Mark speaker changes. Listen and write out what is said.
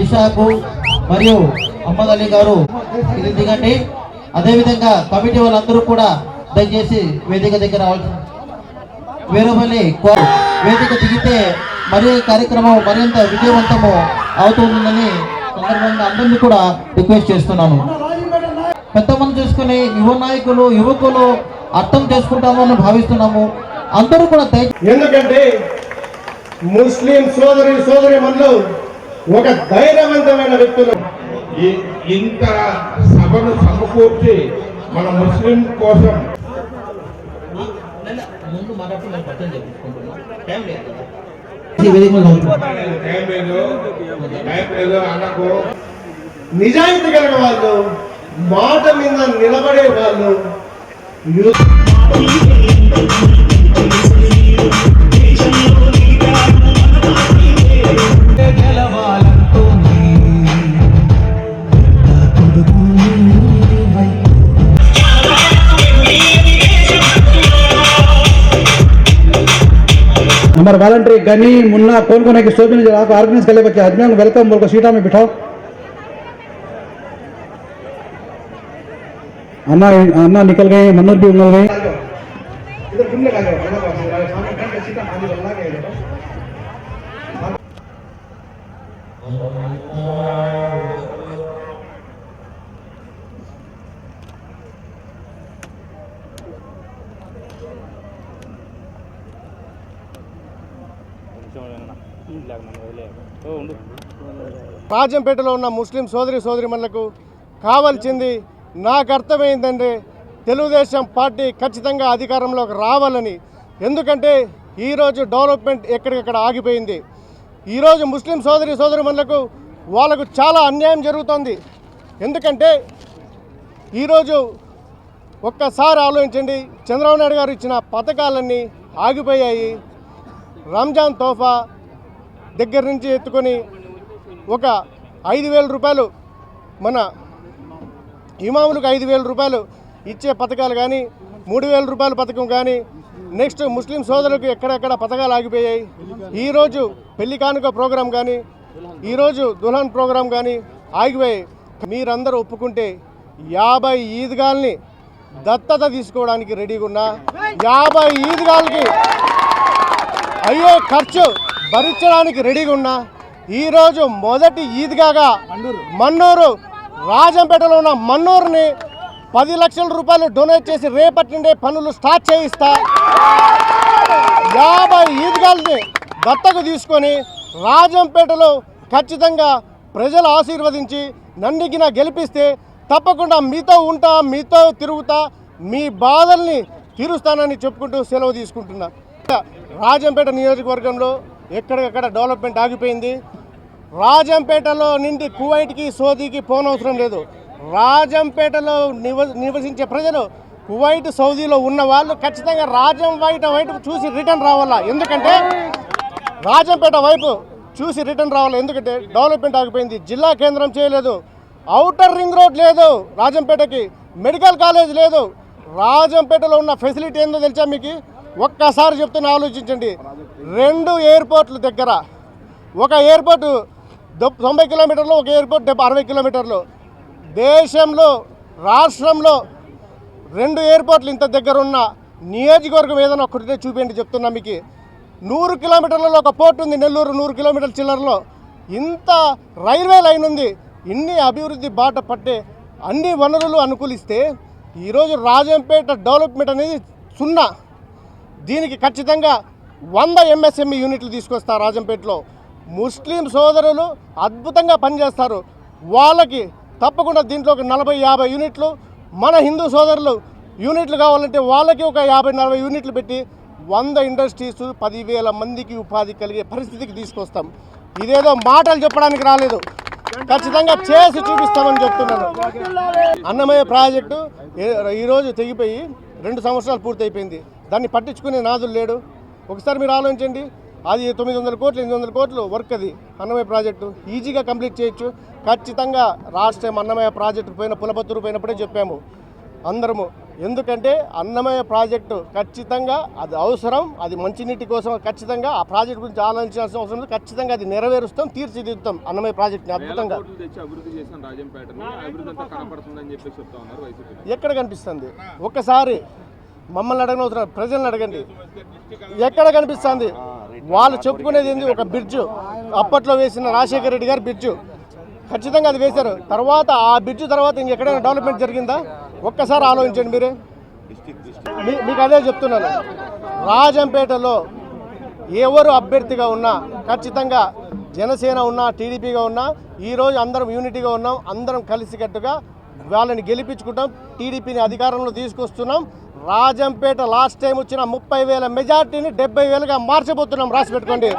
Speaker 1: ఈషాకు మరియు అహ్మద్ అలీ గారు ఇది దిగండి. అదేవిధంగా కమిటీ వాళ్ళందరూ కూడా దయచేసి వేదిక దగ్గర రావాల్సి వీరవల్లి వేదిక దిగితే మరి కార్యక్రమం మరింత విజయవంతము అవుతుందని సందర్భంగా అందరినీ కూడా రిక్వెస్ట్ చేస్తున్నాను. పెద్ద మనసు చూసుకుని యువ నాయకులు యువకులు అర్థం చేసుకుంటామని భావిస్తున్నాము. అందరూ కూడా
Speaker 2: ఎందుకంటే ముస్లిం సోదరి సోదరి మనలో ఒక ధైర్యవంతమైన వ్యక్తులు.
Speaker 3: ఇంత సభను సమకూర్చి మన ముస్లిం కోసం
Speaker 1: ముందు మాట్లాడుతూ మేము పచ్చని చెప్పుకుంటున్నాం టైం లేదు.
Speaker 3: టైం లేదు టైం లేదు అన్నకు
Speaker 2: నిజాయితీ కలిగిన వాళ్ళు మాట మీద నిలబడే వాళ్ళు.
Speaker 4: हमारे वॉलंटरी गनी, मुन्ना, कौन कौन है कि स्टोर में जो, आप ऑर्गेनाइज कर ले बच्चे आदमियों को बोल को सीटा में बिठाओ। अन्ना अन्ना निकल गए, मनोज भी निकल गए।
Speaker 2: इधर రాజంపేటలో ఉన్న ముస్లిం సోదరి సోదరిమణులకు కావాల్సింది నాకు అర్థమైందంటే తెలుగుదేశం పార్టీ ఖచ్చితంగా అధికారంలోకి రావాలని. ఎందుకంటే ఈరోజు డెవలప్మెంట్ ఎక్కడికక్కడ ఆగిపోయింది. ఈరోజు ముస్లిం సోదరి సోదరిమణులకు వాళ్ళకు చాలా అన్యాయం జరుగుతోంది. ఎందుకంటే ఈరోజు ఒక్కసారి ఆలోచించండి చంద్రబాబు నాయుడు గారు ఇచ్చిన పథకాలన్నీ ఆగిపోయాయి. రంజాన్ తోఫా దగ్గర నుంచి ఎత్తుకొని ఒక ఐదు వేల రూపాయలు మన ఇమాములకు ఐదు వేల రూపాయలు ఇచ్చే పథకాలు కానీ మూడు వేల రూపాయల పథకం కానీ నెక్స్ట్ ముస్లిం సోదరులకు ఎక్కడెక్కడ పథకాలు ఆగిపోయాయి. ఈరోజు పెళ్ళి కానుక ప్రోగ్రాం కానీ ఈరోజు దుల్హన్ ప్రోగ్రాం కానీ ఆగిపోయాయి. మీరందరూ ఒప్పుకుంటే యాభై ఈద్గాల్ని దత్తత తీసుకోవడానికి రెడీగా ఉన్నా. యాభై ఈద్గాలకి అయ్యే ఖర్చు! భరించడానికి రెడీగా ఉన్నా ఈరోజు మొదటి ఈద్గాగా మన్నూరు. రాజంపేటలో ఉన్న మన్నూరుని పది లక్షల రూపాయలు డొనేట్ చేసి రేపటి నుండే పనులు స్టార్ట్ చేయిస్తా. యాభై ఈద్గాల్ని దత్తకు తీసుకొని రాజంపేటలో ఖచ్చితంగా ప్రజలు ఆశీర్వదించి నన్నిగిన గెలిపిస్తే తప్పకుండా మీతో ఉంటా మీతో తిరుగుతా మీ బాధల్ని తీరుస్తానని చెప్పుకుంటూ సెలవు తీసుకుంటున్నా. రాజంపేట నియోజకవర్గంలో ఎక్కడికక్కడ డెవలప్మెంట్ ఆగిపోయింది. రాజంపేటలో నుండి కువైట్కి సౌదీకి పోనవసరం లేదు. రాజంపేటలో నివ నివసించే ప్రజలు కువైట్ సౌదీలో ఉన్న వాళ్ళు ఖచ్చితంగా రాజం వైట వైపు చూసి రిటర్న్ రావాలా? ఎందుకంటే రాజంపేట వైపు చూసి రిటర్న్ రావాలి? ఎందుకంటే డెవలప్మెంట్ ఆగిపోయింది. జిల్లా కేంద్రం చేయలేదు. అవుటర్ రింగ్ రోడ్ లేదు రాజంపేటకి. మెడికల్ కాలేజ్ లేదు. రాజంపేటలో ఉన్న ఫెసిలిటీ ఏందో తెలుసా మీకు? ఒక్కసారి చెప్తున్నా ఆలోచించండి. రెండు ఎయిర్పోర్ట్ల దగ్గర ఒక ఎయిర్పోర్టు తొంభై కిలోమీటర్లు ఒక ఎయిర్పోర్ట్ డెబ్బై అరవై కిలోమీటర్లు. దేశంలో రాష్ట్రంలో రెండు ఎయిర్పోర్ట్లు ఇంత దగ్గర ఉన్న నియోజకవర్గం ఏదైనా ఒకటితే చూపించండి చెప్తున్నా మీకు. నూరు కిలోమీటర్లలో ఒక పోర్ట్ ఉంది నెల్లూరు నూరు కిలోమీటర్ల చిల్లరలో. ఇంత రైల్వే లైన్ ఉంది. ఇన్ని అభివృద్ధి బాట పట్టే అన్ని వనరులు అనుకూలిస్తే ఈరోజు రాజంపేట డెవలప్మెంట్ అనేది సున్నా. దీనికి ఖచ్చితంగా వంద ఎంఎస్ఎంఈ యూనిట్లు తీసుకొస్తారు రాజంపేటలో. ముస్లిం సోదరులు అద్భుతంగా పనిచేస్తారు. వాళ్ళకి తప్పకుండా దీంట్లో ఒక నలభై యాభై యూనిట్లు మన హిందూ సోదరులు యూనిట్లు కావాలంటే వాళ్ళకి ఒక యాభై నలభై యూనిట్లు పెట్టి వంద ఇండస్ట్రీస్ పదివేల మందికి ఉపాధి కలిగే పరిస్థితికి తీసుకొస్తాం. ఇదేదో మాటలు చెప్పడానికి రాలేదు. ఖచ్చితంగా చేసి చూపిస్తామని చెప్తున్నాను. అన్నమయ్య ప్రాజెక్టు ఈరోజు తెగిపోయి రెండు సంవత్సరాలు పూర్తయిపోయింది. దాన్ని పట్టించుకునే నాదులు లేడు. ఒకసారి మీరు ఆలోచించండి. అది తొమ్మిది వందల కోట్లు ఎనిమిది వందల కోట్లు వర్క్ అది. అన్నమయ్య ప్రాజెక్టు ఈజీగా కంప్లీట్ చేయొచ్చు. ఖచ్చితంగా రాష్ట్రం అన్నమయ్య ప్రాజెక్టు పోయిన పులపత్తూరు పోయినప్పుడే చెప్పాము. అందరము. ఎందుకంటే అన్నమయ్య ప్రాజెక్టు ఖచ్చితంగా అది అవసరం అది మంచినీటి కోసం ఖచ్చితంగా ఆ ప్రాజెక్ట్ గురించి ఆలోచించాల్సిన అవసరం ఉంది ఖచ్చితంగా అది నెరవేరుస్తాం తీర్చిదిద్దుతాం అన్నమయ్య ప్రాజెక్ట్ని అద్భుతంగా. ఎక్కడ కనిపిస్తుంది? ఒక్కసారి మమ్మల్ని అడగని అవసరం ప్రజల్ని అడగండి. ఎక్కడ కనిపిస్తుంది? వాళ్ళు చెప్పుకునేది ఏంది? ఒక బ్రిడ్జ్. అప్పట్లో వేసిన రాజశేఖర రెడ్డి గారి బ్రిడ్జ్. ఖచ్చితంగా అది వేశారు. తర్వాత ఆ బ్రిడ్జ్ తర్వాత ఇంకెక్కడైనా డెవలప్మెంట్ జరిగిందా? ఒక్కసారి ఆలోచించండి మీరే. మీ- మీకు అదే చెప్తున్నాను. రాజంపేటలో ఎవరు అభ్యర్థిగా ఉన్నా ఖచ్చితంగా జనసేన ఉన్నా టీడీపీగా ఉన్నా ఈరోజు అందరం యూనిటీగా ఉన్నాం అందరం కలిసికట్టుగా వాళ్ళని గెలిపించుకుంటాం టీడీపీని అధికారంలో తీసుకొస్తున్నాం రాజంపేట లాస్ట్ టైం వచ్చిన ముప్పై వేల మెజార్టీని డెబ్బై వేలుగా మార్చబోతున్నాం రాసి పెట్టుకోండి.